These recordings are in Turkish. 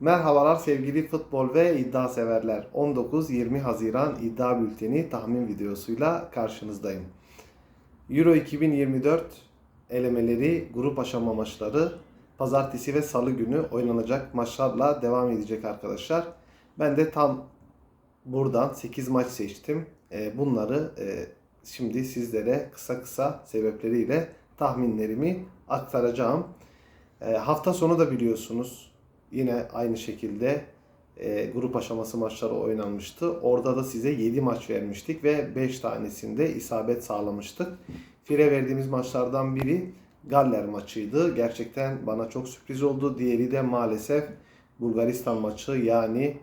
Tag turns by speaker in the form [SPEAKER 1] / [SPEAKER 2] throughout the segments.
[SPEAKER 1] Merhabalar sevgili futbol ve iddia severler. 19-20 Haziran iddia bülteni tahmin videosuyla karşınızdayım. Euro 2024 elemeleri, grup aşama maçları pazartesi ve salı günü oynanacak maçlarla devam edecek arkadaşlar. Ben de tam buradan 8 maç seçtim. Ee, Bunları e, şimdi sizlere kısa kısa sebepleriyle tahminlerimi aktaracağım. E, Hafta sonu da biliyorsunuz yine aynı şekilde e, grup aşaması maçları oynanmıştı. Orada da size 7 maç vermiştik ve 5 tanesinde isabet sağlamıştık. Fire verdiğimiz maçlardan biri Galler maçıydı. Gerçekten bana çok sürpriz oldu. Diğeri de maalesef Bulgaristan maçı yani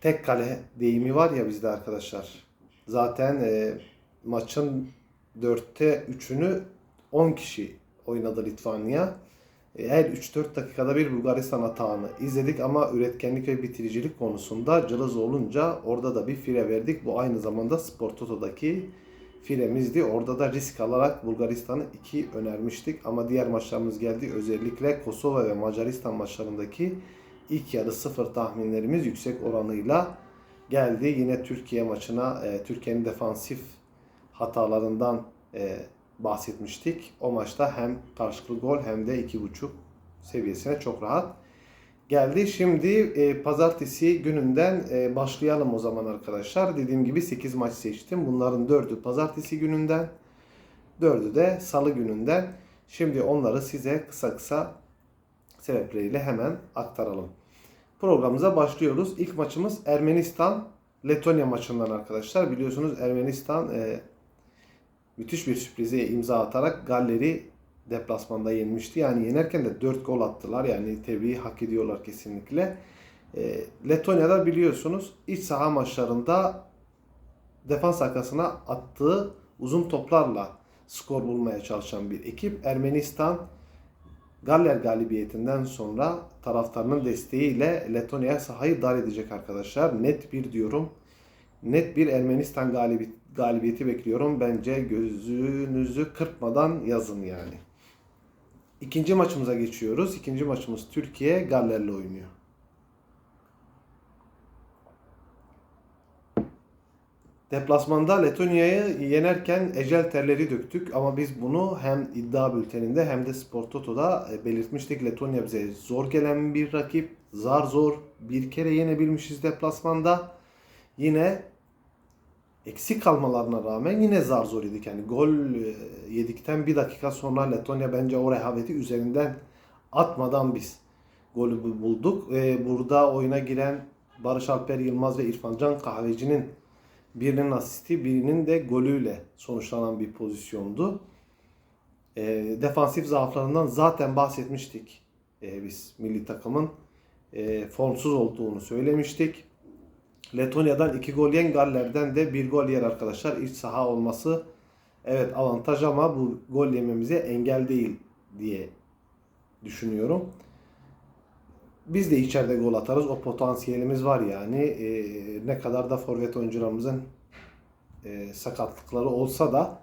[SPEAKER 1] tek kale deyimi var ya bizde arkadaşlar. Zaten e, maçın 4'te 3'ünü 10 kişi oynadı Litvanya. E, Her 3-4 dakikada bir Bulgaristan atağını izledik ama üretkenlik ve bitiricilik konusunda cılız olunca orada da bir fire verdik. Bu aynı zamanda Spor Toto'daki firemizdi. Orada da risk alarak Bulgaristan'ı 2 önermiştik ama diğer maçlarımız geldi. Özellikle Kosova ve Macaristan maçlarındaki ilk yarı sıfır tahminlerimiz yüksek oranıyla geldi. Yine Türkiye maçına e, Türkiye'nin defansif hatalarından e, bahsetmiştik. O maçta hem karşılıklı gol hem de 2.5 seviyesine çok rahat geldi. Şimdi e, pazartesi gününden e, başlayalım o zaman arkadaşlar. Dediğim gibi 8 maç seçtim. Bunların 4'ü pazartesi gününden, 4'ü de salı gününden. Şimdi onları size kısa kısa sebepleriyle hemen aktaralım. Programımıza başlıyoruz. İlk maçımız Ermenistan Letonya maçından arkadaşlar. Biliyorsunuz Ermenistan e, müthiş bir sürprize imza atarak Galler'i deplasmanda yenmişti. Yani yenerken de 4 gol attılar. Yani tebriği hak ediyorlar kesinlikle. E, Letonya'da biliyorsunuz iç saha maçlarında defans arkasına attığı uzun toplarla skor bulmaya çalışan bir ekip. Ermenistan Galler galibiyetinden sonra taraftarının desteğiyle Letonya'ya sahayı dar edecek arkadaşlar. Net bir diyorum. Net bir Ermenistan galibi, galibiyeti bekliyorum. Bence gözünüzü kırpmadan yazın yani. İkinci maçımıza geçiyoruz. İkinci maçımız Türkiye Galler'le oynuyor. Deplasmanda Letonya'yı yenerken ecel terleri döktük ama biz bunu hem iddia bülteninde hem de Spor Toto'da e, belirtmiştik. Letonya bize zor gelen bir rakip. Zar zor bir kere yenebilmişiz deplasmanda. Yine eksik kalmalarına rağmen yine zar zor yedik. Yani gol e, yedikten bir dakika sonra Letonya bence o rehaveti üzerinden atmadan biz golü bu- bulduk. E, Burada oyuna giren Barış Alper Yılmaz ve İrfan Can Kahveci'nin birinin asisti birinin de golüyle sonuçlanan bir pozisyondu. E, defansif zaaflarından zaten bahsetmiştik e, biz milli takımın e, formsuz olduğunu söylemiştik. Letonya'dan 2 gol yiyen Galler'den de 1 gol yer arkadaşlar. İç saha olması evet avantaj ama bu gol yememize engel değil diye düşünüyorum. Biz de içeride gol atarız. O potansiyelimiz var yani. Ee, ne kadar da forvet oyuncularımızın e, sakatlıkları olsa da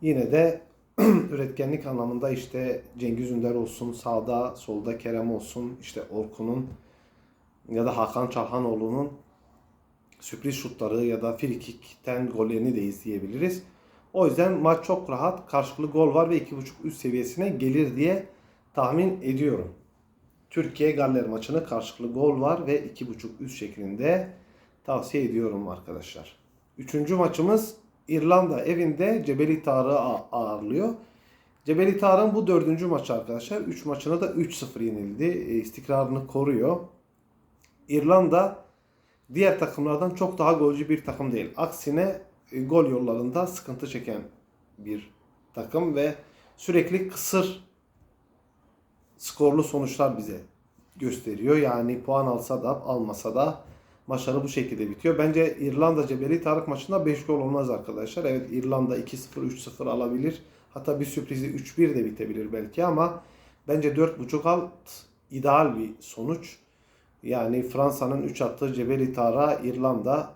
[SPEAKER 1] yine de üretkenlik anlamında işte Cengiz Ünder olsun, sağda solda Kerem olsun, işte Orkun'un ya da Hakan Çalhanoğlu'nun sürpriz şutları ya da frikikten gollerini de izleyebiliriz. O yüzden maç çok rahat. Karşılıklı gol var ve 2.5 üst seviyesine gelir diye tahmin ediyorum. Türkiye Galler maçını karşılıklı gol var ve 2.5 üst şeklinde tavsiye ediyorum arkadaşlar. Üçüncü maçımız İrlanda evinde Cebeli Tarık'ı ağırlıyor. Cebeli Tarık'ın bu dördüncü maçı arkadaşlar. 3 maçına da 3-0 yenildi. E, istikrarını koruyor. İrlanda diğer takımlardan çok daha golcü bir takım değil. Aksine e, gol yollarında sıkıntı çeken bir takım ve sürekli kısır skorlu sonuçlar bize gösteriyor. Yani puan alsa da almasa da maçları bu şekilde bitiyor. Bence İrlanda Cebeli Tarık maçında 5 gol olmaz arkadaşlar. Evet İrlanda 2-0 3-0 alabilir. Hatta bir sürprizi 3-1 de bitebilir belki ama bence 4.5 alt ideal bir sonuç. Yani Fransa'nın 3 attığı Cebeli Tarık'a İrlanda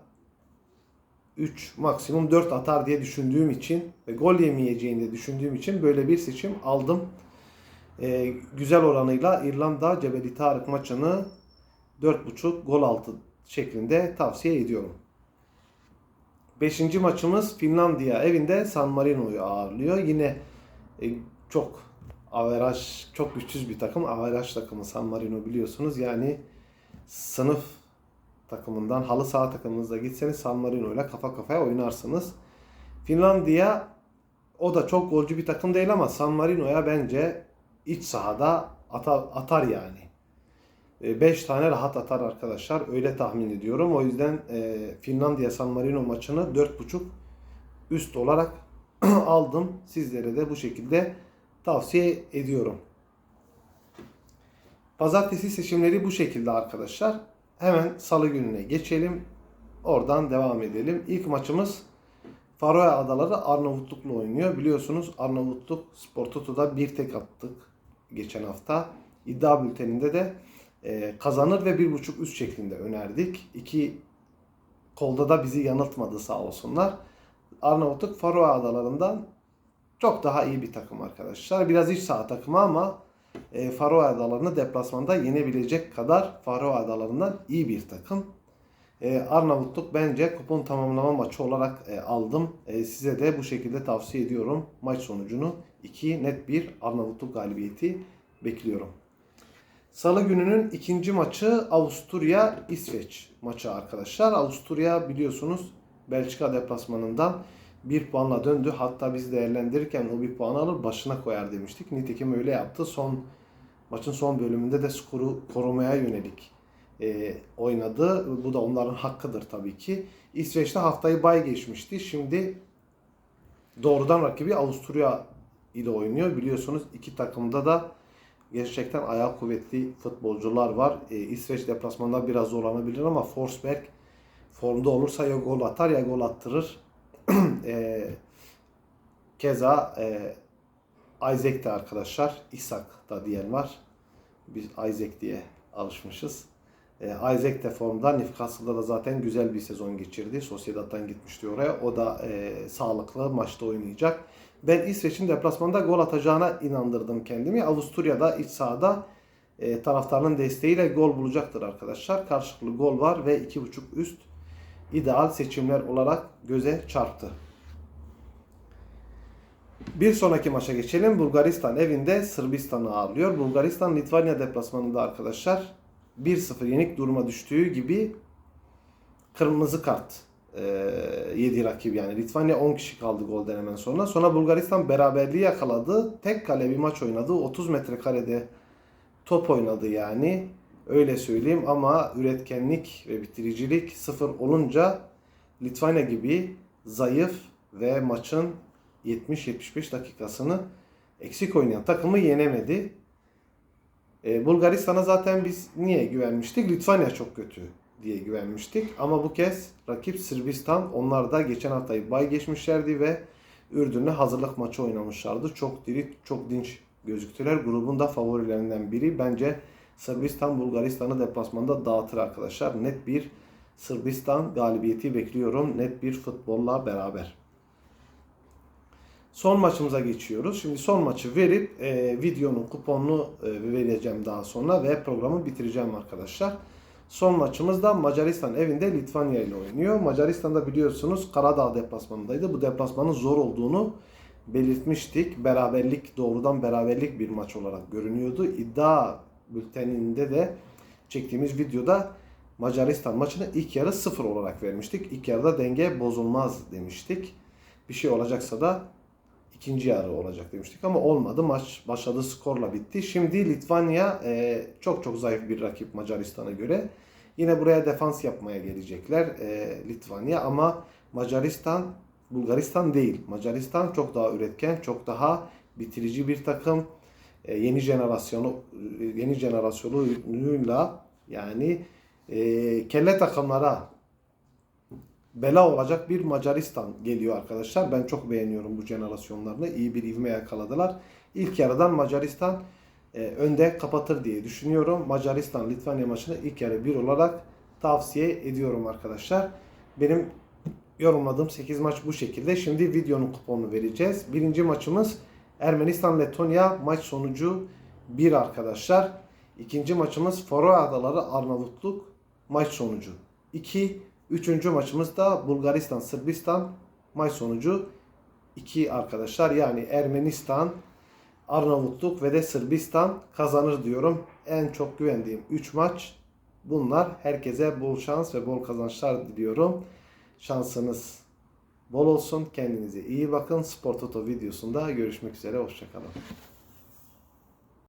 [SPEAKER 1] 3 maksimum 4 atar diye düşündüğüm için ve gol yemeyeceğini de düşündüğüm için böyle bir seçim aldım. Ee, güzel oranıyla İrlanda Cebeli Tarık maçını 4.5 gol altı şeklinde tavsiye ediyorum. Beşinci maçımız Finlandiya evinde San Marino'yu ağırlıyor. Yine e, çok averaj, çok güçsüz bir takım. Averaj takımı San Marino biliyorsunuz. Yani sınıf takımından halı saha takımınızda gitseniz San Marino ile kafa kafaya oynarsınız. Finlandiya o da çok golcü bir takım değil ama San Marino'ya bence iç sahada atar, atar yani. 5 tane rahat atar arkadaşlar. Öyle tahmin ediyorum. O yüzden e, Finlandiya San Marino maçını 4.5 üst olarak aldım. Sizlere de bu şekilde tavsiye ediyorum. Pazartesi seçimleri bu şekilde arkadaşlar. Hemen salı gününe geçelim. Oradan devam edelim. İlk maçımız Faroe Adaları Arnavutluk'la oynuyor. Biliyorsunuz Arnavutluk Spor Toto'da bir tek attık geçen hafta. İddia bülteninde de e, kazanır ve bir buçuk üst şeklinde önerdik. İki kolda da bizi yanıltmadı sağ olsunlar. Arnavutluk Faroe Adaları'ndan çok daha iyi bir takım arkadaşlar. Biraz iç saha takımı ama e, Faroe Adaları'nı deplasmanda yenebilecek kadar Faroe Adaları'ndan iyi bir takım. E, Arnavutluk bence kupon tamamlama maçı olarak e, aldım. E, size de bu şekilde tavsiye ediyorum. Maç sonucunu 2 net bir Arnavutluk galibiyeti bekliyorum. Salı gününün ikinci maçı Avusturya İsveç maçı arkadaşlar. Avusturya biliyorsunuz Belçika deplasmanından bir puanla döndü. Hatta biz değerlendirirken o bir puan alır başına koyar demiştik. Nitekim öyle yaptı. Son maçın son bölümünde de skoru korumaya yönelik e, oynadı. Bu da onların hakkıdır tabii ki. İsveç'te haftayı bay geçmişti. Şimdi doğrudan rakibi Avusturya ile oynuyor. Biliyorsunuz iki takımda da gerçekten ayağı kuvvetli futbolcular var. E, İsveç deplasmanda biraz zorlanabilir ama Forsberg formda olursa ya gol atar ya gol attırır. e, keza e, Isaac de arkadaşlar. İshak da diyen var. Biz Isaac diye alışmışız. E, Isaac de formda. Newcastle'da da zaten güzel bir sezon geçirdi. Sociedad'dan gitmişti oraya. O da e, sağlıklı maçta oynayacak. Ben İsveç'in deplasmanda gol atacağına inandırdım kendimi. Avusturya'da iç sahada e, taraftarının desteğiyle gol bulacaktır arkadaşlar. Karşılıklı gol var ve 2.5 üst ideal seçimler olarak göze çarptı. Bir sonraki maça geçelim. Bulgaristan evinde Sırbistan'ı ağırlıyor. Bulgaristan Litvanya deplasmanında arkadaşlar 1-0 yenik duruma düştüğü gibi kırmızı kart e, yedi rakip yani. Litvanya 10 kişi kaldı golden hemen sonra. Sonra Bulgaristan beraberliği yakaladı. Tek kale bir maç oynadı. 30 metrekarede top oynadı yani. Öyle söyleyeyim ama üretkenlik ve bitiricilik sıfır olunca Litvanya gibi zayıf ve maçın 70-75 dakikasını eksik oynayan takımı yenemedi. Ee, Bulgaristan'a zaten biz niye güvenmiştik? Litvanya çok kötü diye güvenmiştik. Ama bu kez rakip Sırbistan. Onlar da geçen haftayı bay geçmişlerdi ve Ürdün'le hazırlık maçı oynamışlardı. Çok diri, çok dinç gözüktüler. Grubun da favorilerinden biri. Bence Sırbistan Bulgaristan'ı deplasmanda dağıtır arkadaşlar. Net bir Sırbistan galibiyeti bekliyorum. Net bir futbolla beraber. Son maçımıza geçiyoruz. Şimdi son maçı verip e, videonun kuponunu e, vereceğim daha sonra ve programı bitireceğim arkadaşlar. Son maçımız da Macaristan evinde Litvanya ile oynuyor. Macaristan'da biliyorsunuz Karadağ deplasmanındaydı. Bu deplasmanın zor olduğunu belirtmiştik. Beraberlik doğrudan beraberlik bir maç olarak görünüyordu. İddia bülteninde de çektiğimiz videoda Macaristan maçını ilk yarı sıfır olarak vermiştik. İlk yarıda denge bozulmaz demiştik. Bir şey olacaksa da ikinci yarı olacak demiştik ama olmadı. Maç başladı skorla bitti. Şimdi Litvanya e, çok çok zayıf bir rakip Macaristan'a göre. Yine buraya defans yapmaya gelecekler e, Litvanya ama Macaristan Bulgaristan değil. Macaristan çok daha üretken, çok daha bitirici bir takım. E, yeni jenerasyonu yeni jenerasyonuyla yani e, kelle takımlara bela olacak bir Macaristan geliyor arkadaşlar. Ben çok beğeniyorum bu jenerasyonlarını. İyi bir ivme yakaladılar. İlk yarıdan Macaristan e, önde kapatır diye düşünüyorum. Macaristan Litvanya maçını ilk yarı bir olarak tavsiye ediyorum arkadaşlar. Benim yorumladığım 8 maç bu şekilde. Şimdi videonun kuponunu vereceğiz. Birinci maçımız Ermenistan Letonya maç sonucu 1 arkadaşlar. İkinci maçımız Faroe Adaları Arnavutluk maç sonucu 2. Üçüncü maçımız da Bulgaristan Sırbistan maç sonucu 2 arkadaşlar. Yani Ermenistan, Arnavutluk ve de Sırbistan kazanır diyorum. En çok güvendiğim 3 maç bunlar. Herkese bol şans ve bol kazançlar diliyorum. Şansınız bol olsun. Kendinize iyi bakın. Spor Toto videosunda görüşmek üzere. Hoşçakalın.